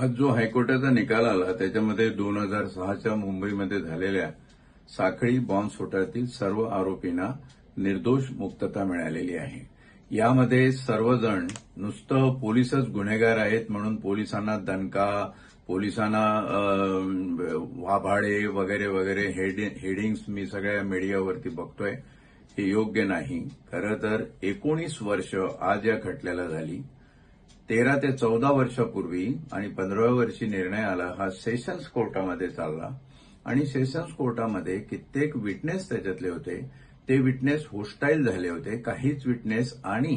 आज जो हायकोर्टाचा निकाल आला त्याच्यामध्ये दोन हजार सहाच्या मुंबईमध्ये झालेल्या साखळी बॉम्बस्फोटातील सर्व आरोपींना निर्दोष मुक्तता मिळालेली आहे. यामध्ये सर्वजण नुसतं पोलीसच गुन्हेगार आहेत म्हणून पोलिसांना दणका पोलिसांना वाभाडे वगैरे वगैरे हेडिंग्स मी सगळ्या मीडियावरती बघतोय. हे योग्य नाही. खरं तर एकोणीस वर्ष आज या खटल्याला झाली. तेरा ते चौदा वर्षापूर्वी आणि पंधराव्या वर्षी निर्णय आला हा सेशन्स कोर्टामध्ये चालला. आणि सेशन्स कोर्टामध्ये कित्येक विटनेस त्याच्यातले होते. ते विटनेस होस्टाईल झाले होते. काहीच विटनेस आणि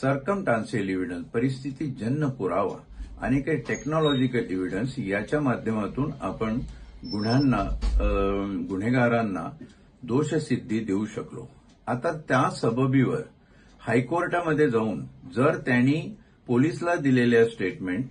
सरकमटान्सियल इव्हिडन्स परिस्थितीजन्य पुरावा आणि काही टेक्नॉलॉजिकल इव्हिडन्स याच्या माध्यमातून आपण गुन्ह्यांना गुन्हेगारांना दोषसिद्धी देऊ शकलो. आता त्या सबबीवर हायकोर्टामध्ये जाऊन जर त्यांनी पोलिसला दिलेल्या स्टेटमेंट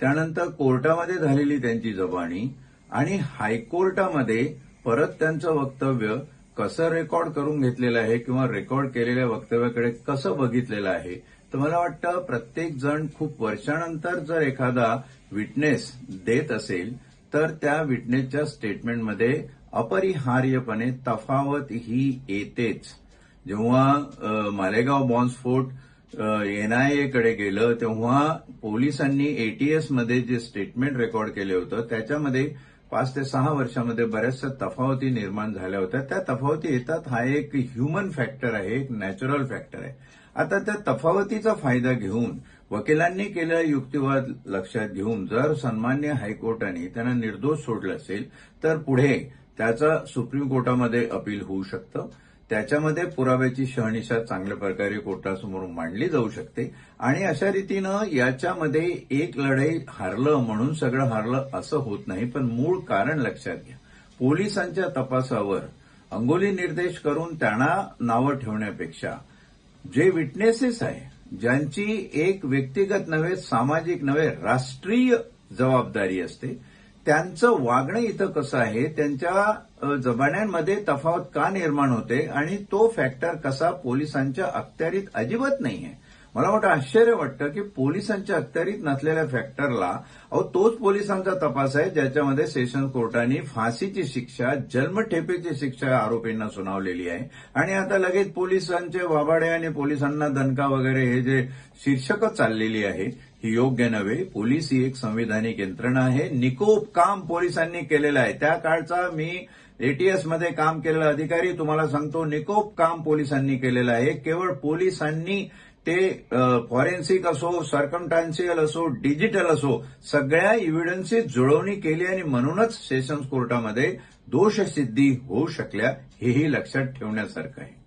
त्यानंतर कोर्टामध्ये झालेली त्यांची जबानी आणि हायकोर्टामध्ये परत त्यांचं वक्तव्य कसं रेकॉर्ड करून घेतलेलं आहे किंवा रेकॉर्ड केलेल्या वक्तव्याकडे कसं बघितलेलं आहे. तर मला वाटतं प्रत्येक जण खूप वर्षानंतर जर एखादा विटनेस देत असेल तर त्या विटनेसच्या स्टेटमेंटमध्ये अपरिहार्यपणे तफावत ही येतेच. जेव्हा मालेगाव बॉम्बस्फोट एनआयएकडे गेलं तेव्हा पोलिसांनी एटीएसमध्ये जे स्टेटमेंट रेकॉर्ड केलं होतं त्याच्यामध्ये पाच ते सहा वर्षामध्ये बऱ्याचशा तफावती निर्माण झाल्या होत्या. त्या तफावती येतात हा एक ह्युमन फॅक्टर आहे एक नॅचरल फॅक्टर आहे. आता त्या तफावतीचा फायदा घेऊन वकिलांनी केलेला युक्तिवाद लक्षात घेऊन जर सन्मान्य हायकोर्टाने त्यांना निर्दोष सोडलं असेल तर पुढे त्याचा सुप्रीम कोर्टामध्ये अपील होऊ शकतं. त्याच्यामध्ये पुराव्याची शहानिशा चांगल्या प्रकारे कोर्टासमोर मांडली जाऊ शकते. आणि अशा रीतीनं याच्यामध्ये एक लढाई हारलं म्हणून सगळं हारलं असं होत नाही पण मूळ कारण लक्षात घ्या. पोलिसांच्या तपासावर अंगोली निर्देश करून त्यांना नावं ठेवण्यापेक्षा जे विटनेसेस आहे ज्यांची एक व्यक्तिगत नव्हे सामाजिक नव्हे राष्ट्रीय जबाबदारी असते त्यांचं वागणं इथं कसं आहे त्यांच्या जमान्यांमध्ये तफावत का निर्माण होते आणि तो फॅक्टर कसा पोलिसांच्या अखत्यारीत अजिबात नाहीये. मला मोठं आश्चर्य वाटतं की पोलिसांच्या अखत्यारीत नसलेल्या फॅक्टरला अहो तोच पोलिसांचा तपास आहे ज्याच्यामध्ये सेशन कोर्टाने फाशीची शिक्षा जन्मठेपेची शिक्षा आरोपींना सुनावलेली आहे. आणि आता लगेच पोलिसांचे वाबाडे आणि पोलिसांना दणका वगैरे हे जे शीर्षकं चाललेली आहे ही योग्य नव्हे. पोलीस ही एक संविधानिक यंत्रणा आहे. निकोप काम पोलिसांनी केलेलं आहे. त्या काळचा मी एटीएसमध्ये काम केलेला अधिकारी तुम्हाला सांगतो निकोप काम पोलिसांनी केलेलं आहे. केवळ पोलिसांनी ते फॉरेन्सिक असो सर्कमटान्शियल असो डिजिटल असो सगळ्या इव्हिडन्सची जुळवणी केली आणि म्हणूनच सेशन्स कोर्टामध्ये दोषसिद्धी होऊ शकल्या हेही लक्षात ठेवण्यासारखं आहे.